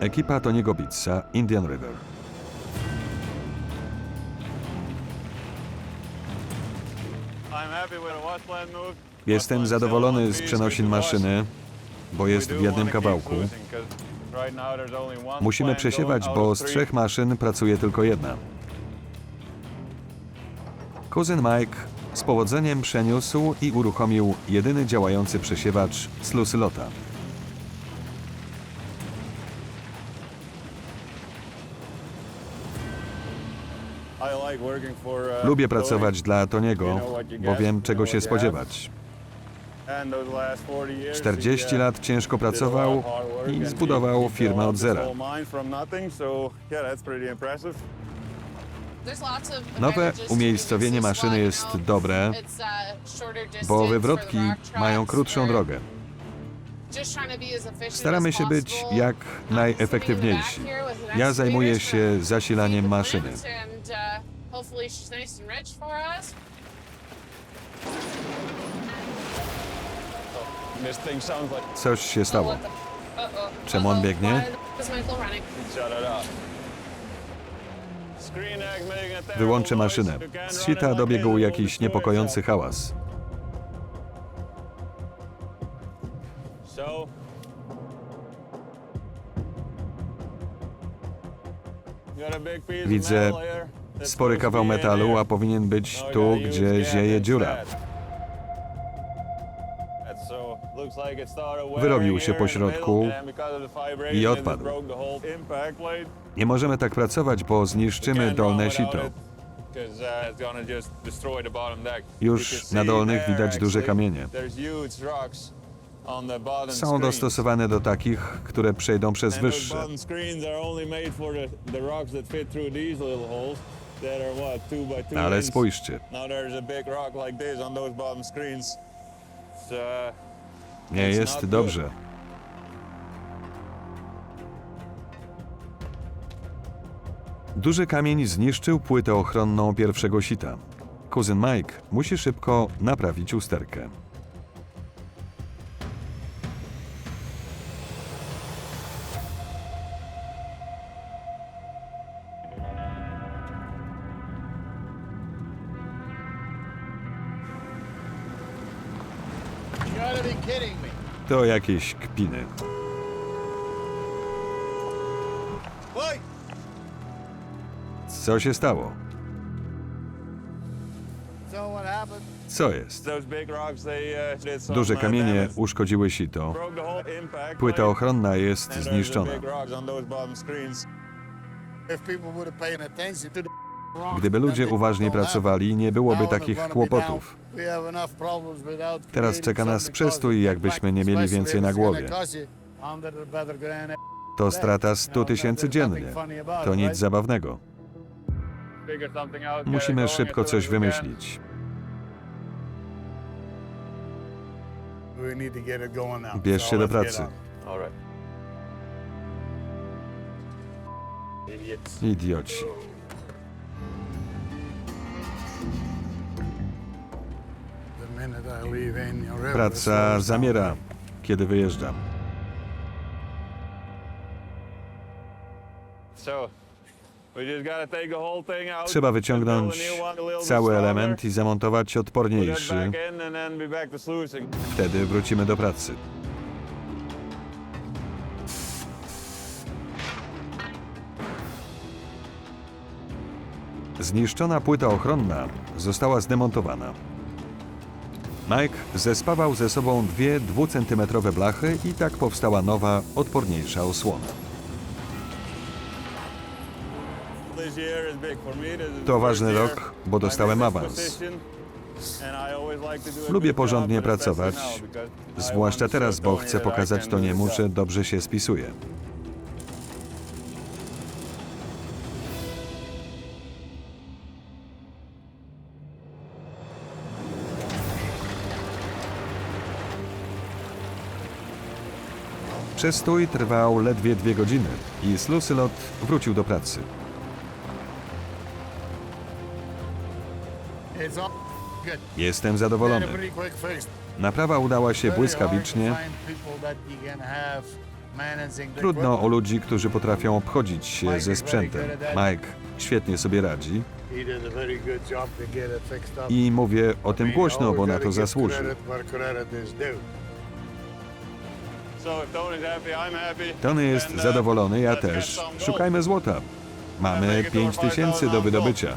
Ekipa Toniego Bitsa, Indian River. Jestem zadowolony z przenosin maszyny, bo jest w jednym kawałku. Musimy przesiewać, bo z trzech maszyn pracuje tylko jedna. Kuzyn Mike z powodzeniem przeniósł i uruchomił jedyny działający przesiewacz z Lubię pracować dla Toniego, bo wiem czego się spodziewać. 40 lat ciężko pracował i zbudował firmę od zera. Nowe umiejscowienie maszyny jest dobre, bo wywrotki mają krótszą drogę. Staramy się być jak najefektywniejsi. Ja zajmuję się zasilaniem maszyny. Coś się stało. Czemu on biegnie? Wyłączę maszynę. Z sita dobiegł jakiś niepokojący hałas. Widzę Spory kawał metalu, a powinien być tu, gdzie zieje dziura. Wyrobił się po środku i odpadł. Nie możemy tak pracować, bo zniszczymy dolne sito. Już na dolnych widać duże kamienie. Są dostosowane do takich, które przejdą przez wyższe. Ale spójrzcie, nie jest dobrze. Duży kamień zniszczył płytę ochronną pierwszego sita. Kuzyn Mike musi szybko naprawić usterkę. To jakieś kpiny. Co się stało? Co jest? Duże kamienie uszkodziły sito. Płyta ochronna jest zniszczona. Gdyby ludzie uważnie pracowali, nie byłoby takich kłopotów. Teraz czeka nas przestój, jakbyśmy nie mieli więcej na głowie. To strata 100 tysięcy dziennie. To nic zabawnego. Musimy szybko coś wymyślić. Bierz się do pracy. Idioci. Praca zamiera, kiedy wyjeżdżam. Trzeba wyciągnąć cały element i zamontować odporniejszy. Wtedy wrócimy do pracy. Zniszczona płyta ochronna została zdemontowana. Mike zespawał ze sobą dwie dwucentymetrowe blachy i tak powstała nowa, odporniejsza osłona. To ważny rok, bo dostałem awans. Lubię porządnie pracować, zwłaszcza teraz, bo chcę pokazać to niemu, że dobrze się spisuje. Przestój trwał ledwie dwie godziny i Slucylot wrócił do pracy. Jestem zadowolony. Naprawa udała się błyskawicznie Trudno o ludzi, którzy potrafią obchodzić się ze sprzętem. Mike świetnie sobie radzi i mówię o tym głośno, bo na to zasłużył. Tony jest zadowolony, ja też. Szukajmy złota. Mamy 5000 do wydobycia.